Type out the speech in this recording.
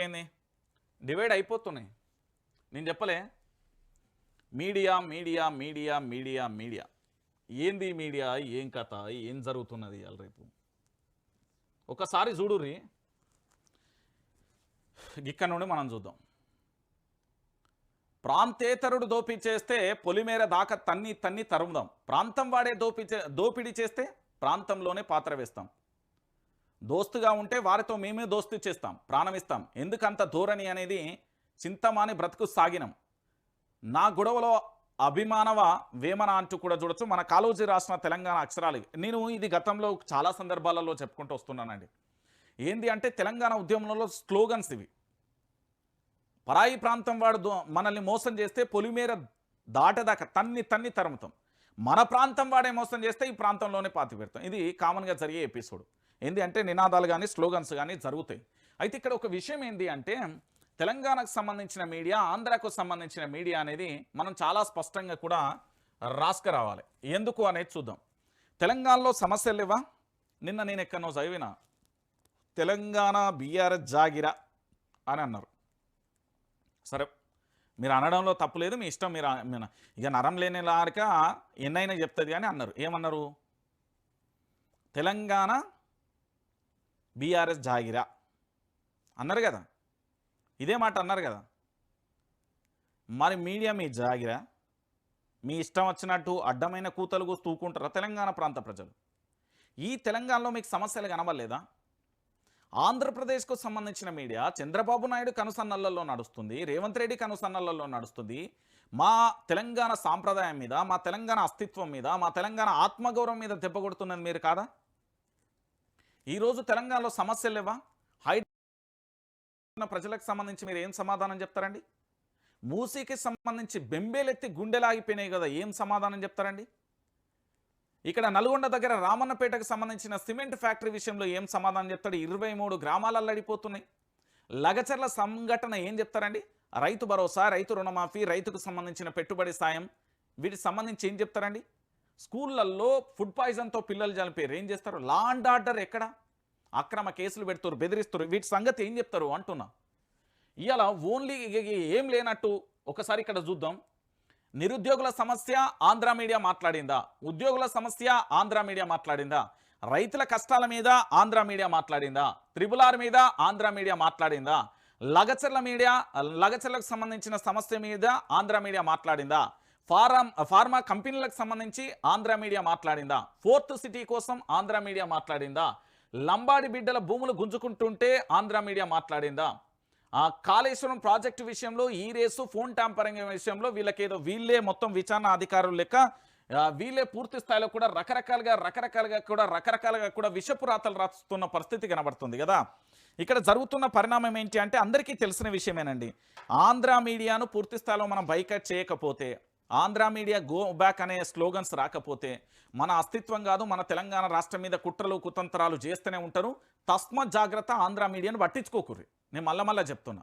ఏమైపోయింది డివైడ్ అయిపోతున్నాయి. నేను చెప్పలే. Media media media media media. ఏంది మీడియా? ఏం కథ? ఏం జరుగుతున్నది ఇవాళ రేపు? ఒకసారి చూడుర్రి. ఇక్కడ నుండి మనం చూద్దాం. ప్రాంతేతరుడు దోపిడీ చేస్తే పొలిమేర దాకా తన్ని తన్ని తరుముదాం. ప్రాంతం వాడే దోపి చే- దోపిడీ చేస్తే ప్రాంతంలోనే పాత్ర వేస్తాం. దోస్తుగా ఉంటే వారితో మేమే దోస్తు చేస్తాం ప్రాణమిస్తాం. ఎందుకంత ధోరణి అనేది చింతమాని బ్రతుకు సాగినం. నా గొడవలో అభిమానవ వేమన అంటూ కూడా చూడొచ్చు. మన కాలోజీ రాసిన తెలంగాణ అక్షరాలు నేను ఇది గతంలో చాలా సందర్భాలలో చెప్పుకుంటూ వస్తున్నానండి. ఏంది అంటే తెలంగాణ ఉద్యమంలో స్లోగన్స్ ఇవి. పరాయి ప్రాంతం వాడు దో- మనల్ని మోసం చేస్తే పొలిమేర దాటదాకా తన్ని తన్ని తరుముతాం. మన ప్రాంతం వాడే మోసం చేస్తే ఈ ప్రాంతంలోనే పాతి పెడతాం. ఇది కామన్గా జరిగే ఎపిసోడ్. ఏంది అంటే నినాదాలు కానీ స్లోగన్స్ కానీ జరుగుతాయి. అయితే ఇక్కడ ఒక విషయం ఏంది అంటే తెలంగాణకు సంబంధించిన మీడియా ఆంధ్రాకు సంబంధించిన మీడియా అనేది మనం చాలా స్పష్టంగా కూడా రాసుకురావాలి ఎందుకు అనేది చూద్దాం. తెలంగాణలో సమస్యలు లేవా? నిన్న నేను ఎక్కడనో చదివిన తెలంగాణ బీఆర్ఎస్ జాగిరా అని అన్నారు. సరే మీరు అనడంలో తప్పు లేదు మీ ఇష్టం మీరు మీరు- ఇక నరం లేని లారిక ఎన్నైనా చెప్తుంది అని అన్నారు. ఏమన్నారు? తెలంగాణ బీఆర్ఎస్ జాగిరా. అన్నారు కదా. ఇదే మాట అన్నారు కదా. మరి మీడియా మీ జాగిరా? మీ ఇష్టం వచ్చినట్టు అడ్డమైన కూతలు తూకుంటారా తెలంగాణ ప్రాంత ప్రజలు? ఈ తెలంగాణలో మీకు సమస్యలు కనబడలేదా? ఆంధ్రప్రదేశ్కు సంబంధించిన మీడియా చంద్రబాబు నాయుడు కనుసన్నలలో నడుస్తుంది రేవంత్ రెడ్డి కనుసన్నలలో నడుస్తుంది. మా తెలంగాణ సాంప్రదాయం మీద మా తెలంగాణ అస్తిత్వం మీద మా తెలంగాణ ఆత్మగౌరవం మీద దెబ్బ కొడుతున్నది మీరు కాదా? ఈరోజు తెలంగాణలో సమస్యలు లేవా? హైడ్రా ప్రజలకు సంబంధించి మీరు ఏం సమాధానం చెప్తారండి? మూసీకి సంబంధించి బెంబేలెత్తి గుండెలాగిపోయినాయి కదా ఏం సమాధానం చెప్తారండి? ఇక్కడ నల్గొండ దగ్గర రామన్నపేటకు సంబంధించిన సిమెంట్ ఫ్యాక్టరీ విషయంలో ఏం సమాధానం చెప్తాడు? ఇరవై మూడు గ్రామాలు అల్లడిపోతున్నాయి. లగచర్ల సంఘటన ఏం చెప్తారండి? రైతు భరోసా రైతు రుణమాఫీ రైతుకు సంబంధించిన పెట్టుబడి సాయం వీటికి సంబంధించి ఏం చెప్తారండి? స్కూళ్ళల్లో ఫుడ్ పాయిజన్తో పిల్లలు చనిపోయారు. ఏం చేస్తారు? లా అండ్ ఆర్డర్ ఎక్కడ? అక్రమ కేసులు పెడతారు బెదిరిస్తారు వీటి సంగతి ఏం చెప్తారు అంటున్నా. ఇవాళ ఓన్లీ ఏం లేనట్టు ఒకసారి ఇక్కడ చూద్దాం. నిరుద్యోగుల సమస్య ఆంధ్ర మీడియా మాట్లాడిందా? ఉద్యోగుల సమస్య ఆంధ్ర మీడియా మాట్లాడిందా? రైతుల కష్టాల మీద ఆంధ్ర మీడియా మాట్లాడిందా? త్రిబులార్ మీద ఆంధ్ర మీడియా మాట్లాడిందా? లగచర్ల మీడియా లగచర్లకు సంబంధించిన సమస్య మీద ఆంధ్ర మీడియా మాట్లాడిందా? ఫారం ఫార్మా కంపెనీలకు సంబంధించి ఆంధ్ర మీడియా మాట్లాడిందా? ఫోర్త్ సిటీ కోసం ఆంధ్ర మీడియా మాట్లాడిందా? లంబాడి బిడ్డల భూములు గుంజుకుంటుంటే ఆంధ్ర మీడియా మాట్లాడిందా? ఆ కాళేశ్వరం ప్రాజెక్టు విషయంలో ఈ రేసు ఫోన్ ట్యాంపరింగ్ విషయంలో వీళ్ళకేదో వీళ్ళే మొత్తం విచారణ అధికారులు లెక్క వీళ్ళే పూర్తి స్థాయిలో కూడా రకరకాలుగా రకరకాలుగా కూడా రకరకాలుగా కూడా విషపు రాతలు రాస్తున్న పరిస్థితి కనబడుతుంది కదా? ఇక్కడ జరుగుతున్న పరిణామం ఏంటి అంటే అందరికీ తెలిసిన విషయమేనండి. ఆంధ్ర మీడియాను పూర్తి స్థాయిలో మనం బైకట్ చేయకపోతే ఆంధ్ర మీడియా గో బ్యాక్ అనే స్లోగన్స్ రాకపోతే మన అస్తిత్వం కాదు మన తెలంగాణ రాష్ట్రం మీద కుట్రలు కుతంత్రాలు చేస్తూనే ఉంటారు. తస్మ జాగ్రత్త ఆంధ్ర మీడియాను పట్టించుకోకూరి నేను మళ్ళా మళ్ళీ చెప్తున్నా.